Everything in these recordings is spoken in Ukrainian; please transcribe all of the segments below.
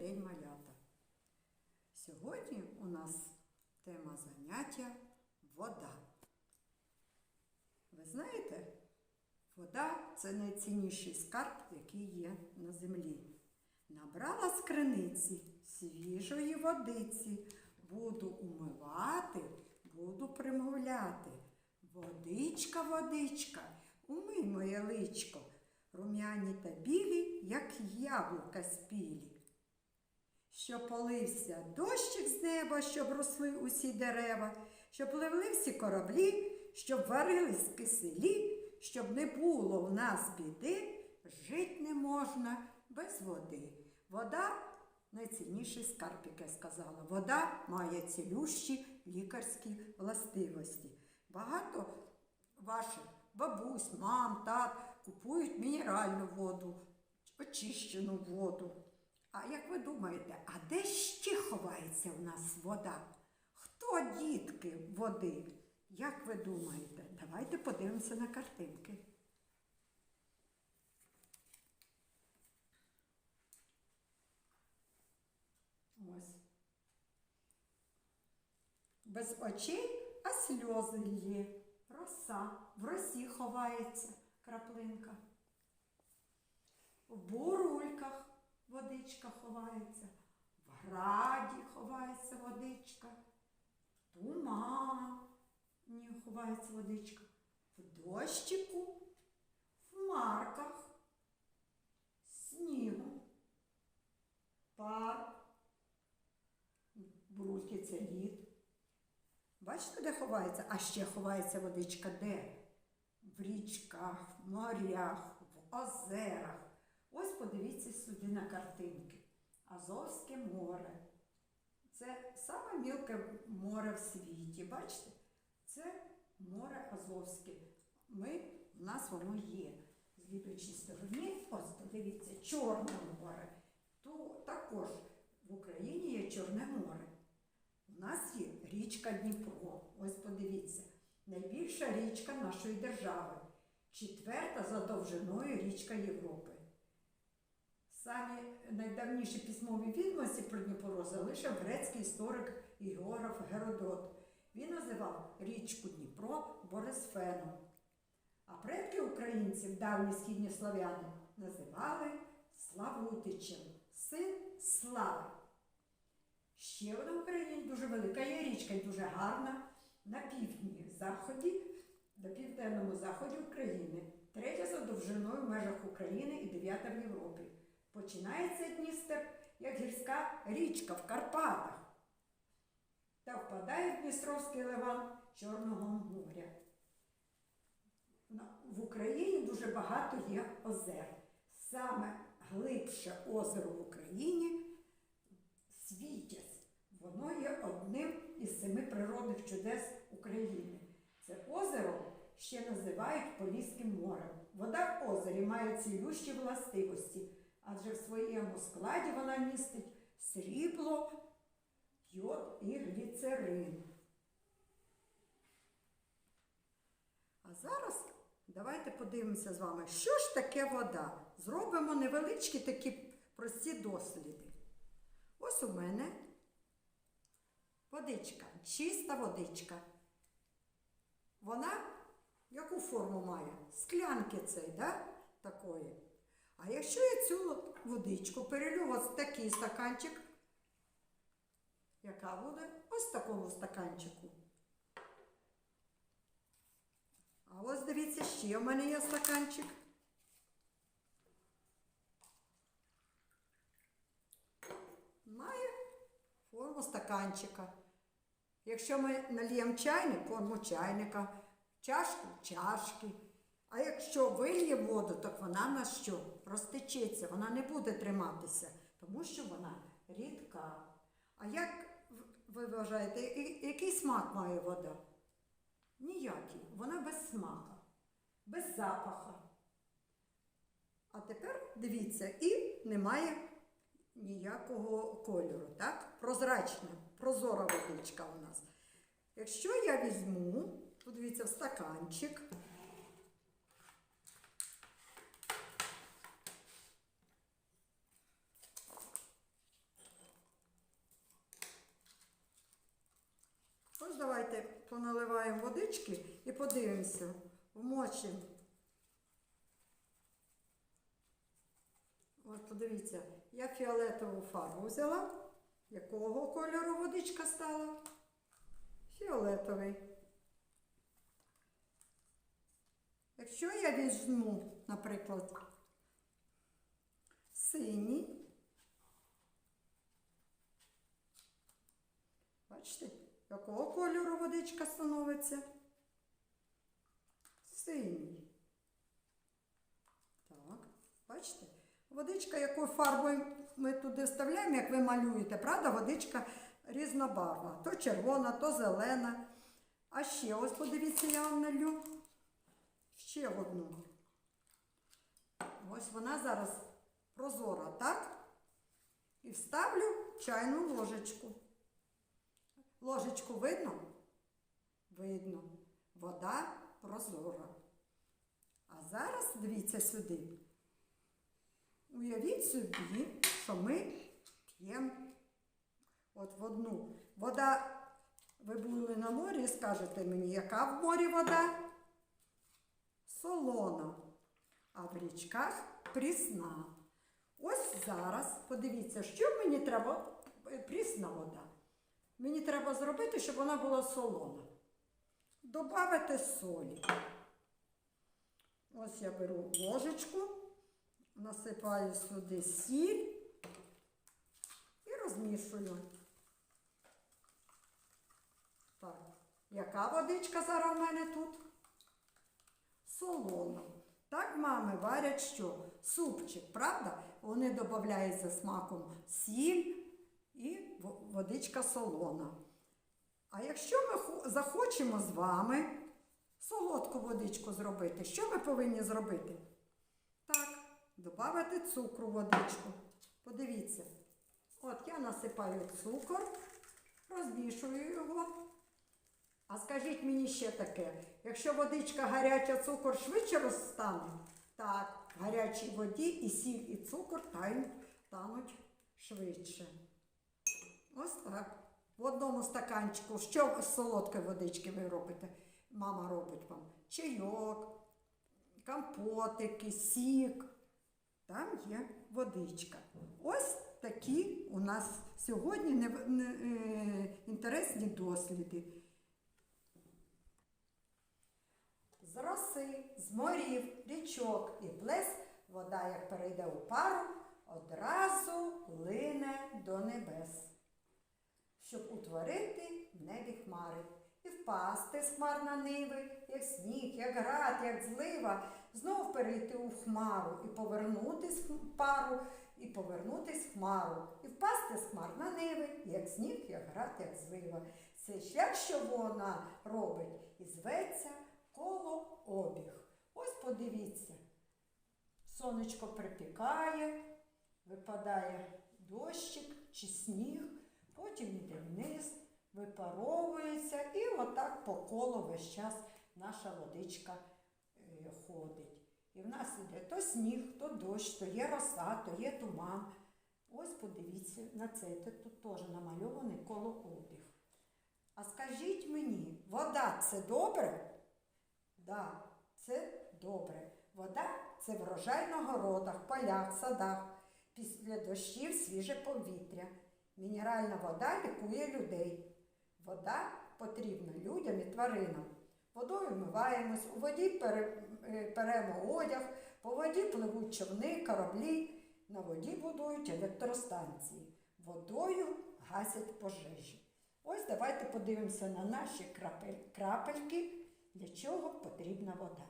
день малята. Сьогодні у нас тема заняття вода. Ви знаєте, вода це найцінніший скарб, який є на землі. Набрала з криниці свіжої водиці, буду умивати, буду примовляти. Водичка, водичка, умий моє личко, рум'яні та білі, як яблука спілі. Що полився дощик з неба, щоб росли усі дерева, щоб пливли всі кораблі, щоб варились киселі, щоб не було в нас біди, жить не можна без води. Вода найцінніший скарб, як я сказала. Вода має цілющі лікарські властивості. Багато ваших бабусь, мам, тат купують мінеральну воду, очищену воду. А як ви думаєте, а де ще ховається в нас вода? Хто дітки води? Як ви думаєте? Давайте подивимося на картинки. Ось. Без очей, а сльози є. Роса. В росі ховається краплинка. В бурульках водичка ховається, в граді ховається водичка, в тумані ховається водичка, в дощику, в марках, снігу, пар, бурульки це лід. Бачите, де ховається? А ще ховається водичка де? В річках, в морях, в озерах. Ось подивіться сюди на картинки. Азовське море. Це саме мілке море в світі. Бачите? Це море Азовське. Ми, в нас воно є. В слідуючій стороні, ось подивіться, Чорне море. То також в Україні є Чорне море. У нас є річка Дніпро. Ось подивіться, найбільша річка нашої держави, четверта за довжиною річка Європи. Самі найдавніші письмові відомості про Дніпро залишив грецький історик і географ Геродот. Він називав річку Дніпро Борисфеном. А предки українців, давні східні славяни, називали Славутичем, син слави. Ще одна в Україні дуже велика є річка і дуже гарна на півдні заході, на південному заході України. Третя за довжиною в межах України і дев'ята в Європі. Починається Дністер як гірська річка в Карпатах та впадає в Дністровський ливан Чорного моря. В Україні дуже багато є озер. Саме глибше озеро в Україні Світязь. Воно є одним із семи природних чудес України. Це озеро ще називають Поліським морем. Вода в озері має цілющі властивості, своєму складі вона містить срібло, йод і гліцерин. А зараз давайте подивимося з вами, що ж таке вода. Зробимо невеличкі такі прості досліди. Ось у мене водичка, чиста водичка. Вона яку форму має? Склянки цей, да? такої. А якщо я цю водичку перелю ось такий стаканчик, яка буде? Ось в такому стаканчику. А ось дивіться, ще в мене є стаканчик. Має форму стаканчика. Якщо ми нальємо чайник, форму чайника, чашку чашки. А якщо вильє воду, то вона на що? Розтечеться, вона не буде триматися, тому що вона рідка. А як ви вважаєте, який смак має вода? Ніякий. Вона без смака, без запаха. А тепер дивіться, і немає ніякого кольору, так? Прозрачна, прозора водичка у нас. Якщо я візьму, подивіться, в стаканчик, давайте поналиваємо водички і подивимося. Вмочимо. От подивіться, я фіолетову фарбу взяла. Якого кольору водичка стала? Фіолетовий. Якщо я візьму, наприклад, синій, бачите, якого кольору водичка становиться? Синій. Так, бачите? Водичка, якою фарбою ми туди вставляємо, як ви малюєте, правда, водичка різнобарвна. То червона, то зелена. А ще ось подивіться, я вам налю. Ще одну. Ось вона зараз прозора, так? І вставлю чайну ложечку. Ложечку видно? Видно. Вода прозора. А зараз дивіться сюди. Уявіть собі, що ми п'ємо от в одну. Вода, ви були на морі скажете мені, яка в морі вода? Солона, а в річках прісна. Ось зараз, подивіться, що мені треба прісна вода. Мені треба зробити, щоб вона була солона. Добавити солі. Ось я беру ложечку, насипаю сюди сіль і розмішую. Так, яка водичка зараз в мене тут? Солона. Так мами варять що? Супчик, правда? Вони додають за смаком сіль і водичка солона. А якщо ми захочемо з вами солодку водичку зробити, що ми повинні зробити? Так, додати цукру в водичку. Подивіться. От я насипаю цукор, розмішую його. А скажіть мені ще таке, якщо водичка гаряча, цукор швидше розтане? Так, в гарячій воді і сіль, і цукор тануть швидше. Ось так. В одному стаканчику, що з солодкої водички ви робите? Мама робить вам чайок, компотики, сік. Там є водичка. Ось такі у нас сьогодні не, не, е, інтересні досліди. З роси, з морів, річок і плес вода, як перейде у пару, одразу лине до небес, щоб утворити в небі хмари і впасти з хмар на ниви, як сніг, як град, як злива, знов перейти у хмару і повернутись в пару, і повернутись в хмару, і впасти з хмар на ниви, як сніг, як град, як злива. Це шлях, що вона робить, і зветься коло обіг. Ось подивіться. Сонечко припікає, випадає дощик чи сніг, потім йде вниз, випаровується і отак по колу весь час наша водичка е, ходить. І в нас іде то сніг, то дощ, то є роса, то є туман. Ось подивіться на це. Це Тут теж намальований колообіг. А скажіть мені, вода це добре? Да, це добре. Вода це врожай на городах, полях, садах. Після дощів свіже повітря. Мінеральна вода лікує людей. Вода потрібна людям і тваринам. Водою вмиваємось, у воді е, перемо одяг, по воді пливуть човни, кораблі, на воді будують електростанції. Водою гасять пожежі. Ось давайте подивимося на наші крапельки, для чого потрібна вода.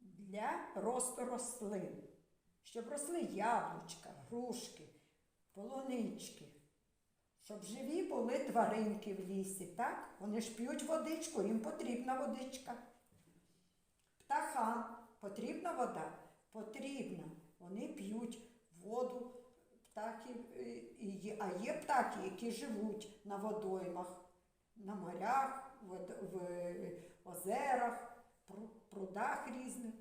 Для росту рослин, щоб росли яблучка, грушки, полунички, щоб живі були тваринки в лісі, так? Вони ж п'ють водичку, їм потрібна водичка. Птахам потрібна вода? Потрібна. Вони п'ють воду, птахи, е, а є птахи, які живуть на водоймах, на морях, в е, озерах, прудах різних.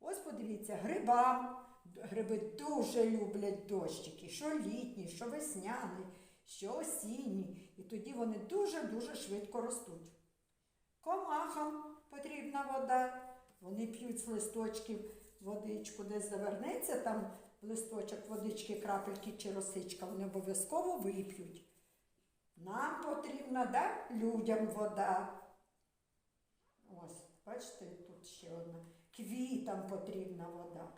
Ось подивіться, грибам. Гриби дуже люблять дощики, що літній, що весняний, що осінні, і тоді вони дуже-дуже швидко ростуть. Комахам потрібна вода. Вони п'ють з листочків водичку, десь завернеться там листочок водички, крапельки чи росичка, вони обов'язково вип'ють. Нам потрібна, да? людям вода. Ось, бачите, тут ще одна. Квітам потрібна вода.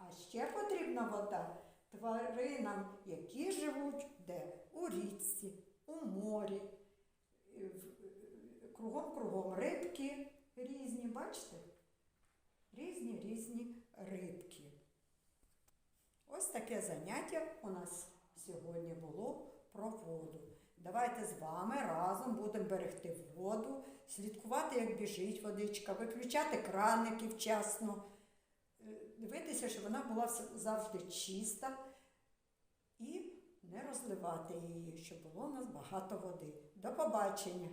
А ще потрібна вода тваринам, які живуть де? У річці, у морі, е, кругом-кругом рибки різні, бачите? Різні різні рибки. Ось таке заняття у нас сьогодні було про воду. Давайте з вами разом будемо берегти воду, слідкувати, як біжить водичка, виключати краники вчасно, е, дивитися, щоб вона була завжди чиста і не розливати її, щоб було у нас багато води. До побачення!